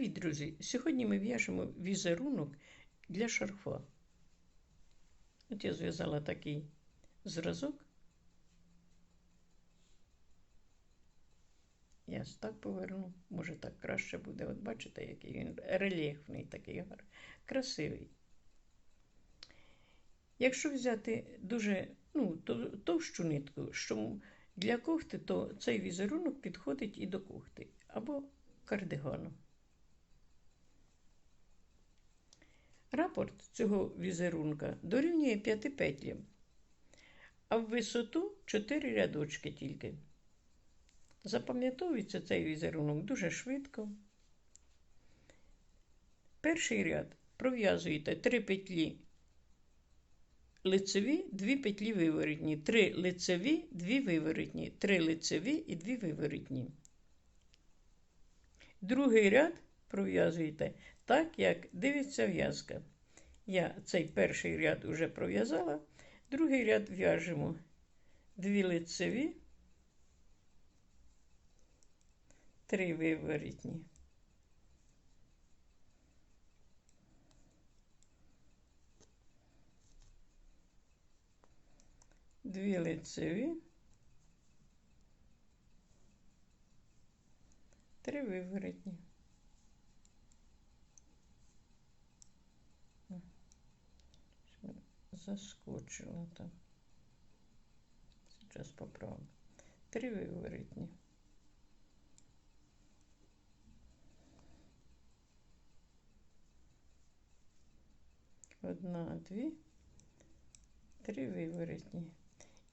Привіт, друзі! Сьогодні ми в'яжемо візерунок для шарфа. От я зв'язала такий зразок. Я так поверну, може так краще буде. От бачите, який він рельєфний, такий красивий. Якщо взяти дуже ну, товщу нитку, що для кофти, то цей візерунок підходить і до кофти або кардигану. Рапорт цього візерунка дорівнює 5 петлям, а в висоту 4 рядочки тільки. Запам'ятовується цей візерунок дуже швидко. Перший ряд пров'язуєте 3 петлі лицеві, 2 петлі виворотні, 3 лицеві, 2 виворотні, 3 лицеві і 2 виворотні. Другий ряд пров'язуєте так, як дивиться в'язка. Я цей перший ряд вже пров'язала, другий ряд в'яжемо дві лицеві, три виворітні. Дві лицеві, три виворотні. Заскочила там. Сейчас поправлю. Три виворотні. Одна, дві, три виворотні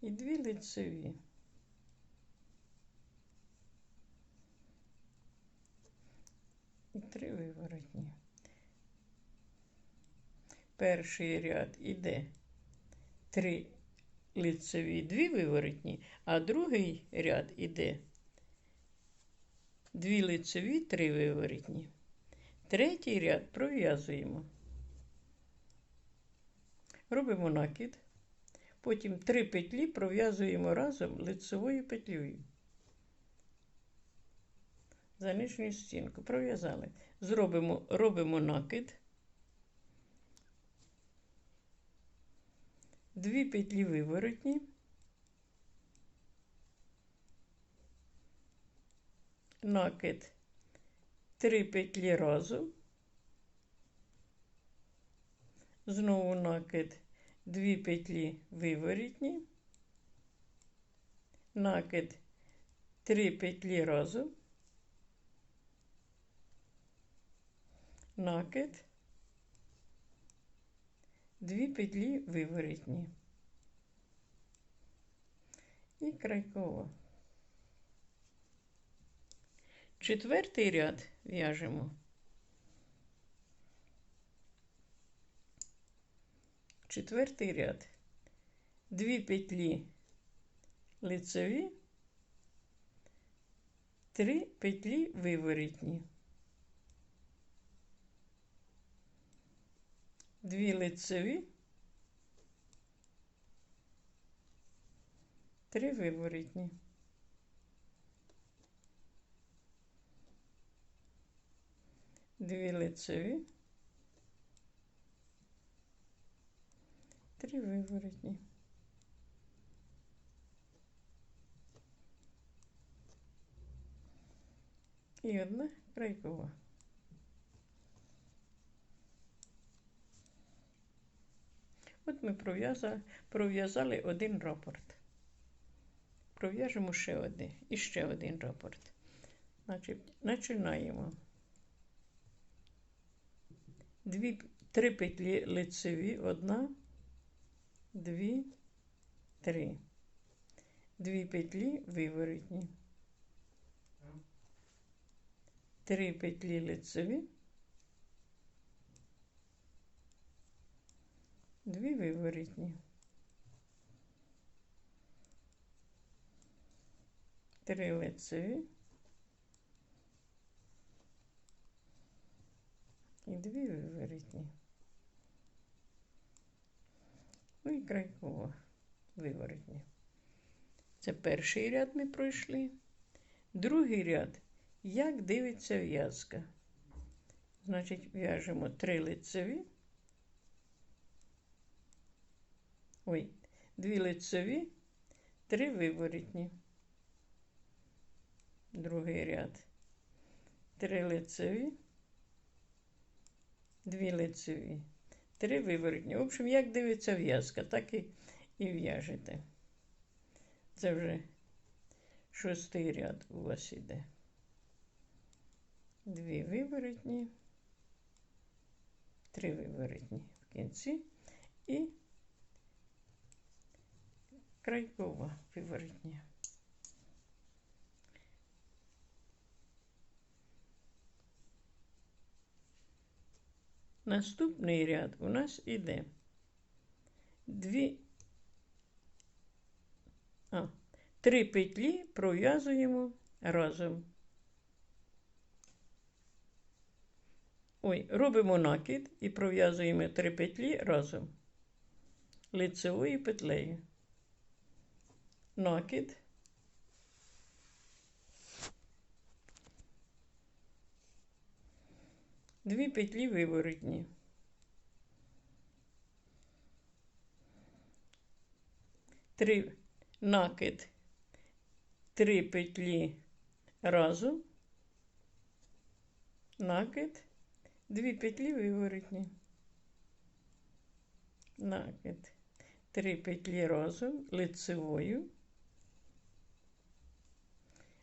і дві лицеві. І три виворотні. Перший ряд іде три лицеві, дві виворотні, а другий ряд іде дві лицеві, три виворотні. Третій ряд пров'язуємо. Робимо накид. Потім три петлі пров'язуємо разом лицевою петлею. За нижню стінку пров'язали. Зробимо, робимо накид. Дві петлі виворотні, накид, три петлі разом, знову накид, дві петлі виворотні, накид, три петлі разом, накид, дві петлі виворотні і крайкова. Четвертий ряд в'яжемо. Четвертий ряд. Дві петлі лицеві, три петлі виворітні. Дві лицеві, три виворітні. Дві лицеві, три виворітні. І одна крайкова. От ми пров'язали один рапорт. Пров'яжемо ще один і ще один рапорт. Значить, починаємо. Дві, три петлі лицеві, одна, дві, три. Дві петлі виворотні. Три петлі лицеві. Дві виворітні. Три лицеві і дві виворітні. Ну і крайкова виворотні. Це перший ряд ми пройшли. Другий ряд, як дивиться в'язка. Значить, в'яжемо три лицеві. Ой, дві лицеві, три виворітні. Другий ряд. Три лицеві, дві лицеві, три виворотні. В общем, як дивиться в'язка, так і, і в'яжете. Це вже шостий ряд у вас іде. Дві виворотні, три виворотні в кінці і крайкова виворотня. Наступний ряд у нас іде дві, а, три петлі пров'язуємо разом. Ой, робимо накид і пров'язуємо три петлі разом лицевою петлею. Накид. Дві петлі виворотні. Три накид, три петлі разом, накид, дві петлі виворотні. Накид, три петлі разом лицевою,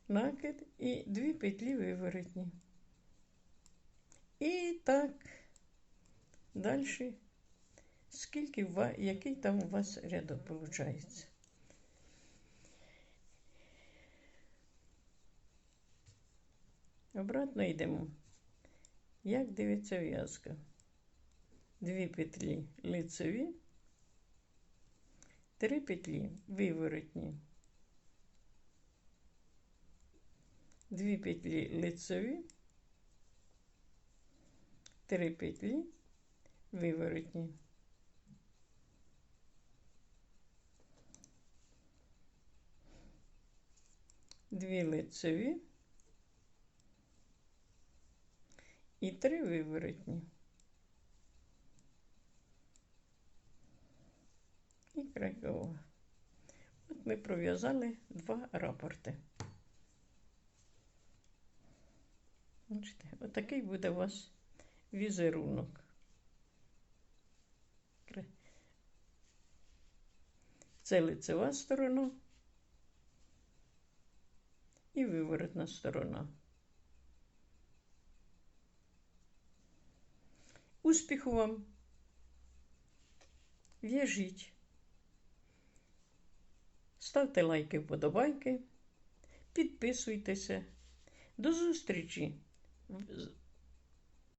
накид і дві петлі виворотні. І так, далі, скільки, який там у вас рядок виходить. Обратно йдемо. Як дивиться в'язка? Дві петлі лицеві, три петлі виворотні, дві петлі лицеві, три петлі виворотні. Дві лицеві і три виворотні. І крайова. От ми пров'язали два рапорти. Бачите, отакий буде у вас візерунок. Це лицева сторона і виворотна сторона. Успіху вам! В'яжіть. Ставте лайки, вподобайки, підписуйтеся. До зустрічі! 嗯，不是。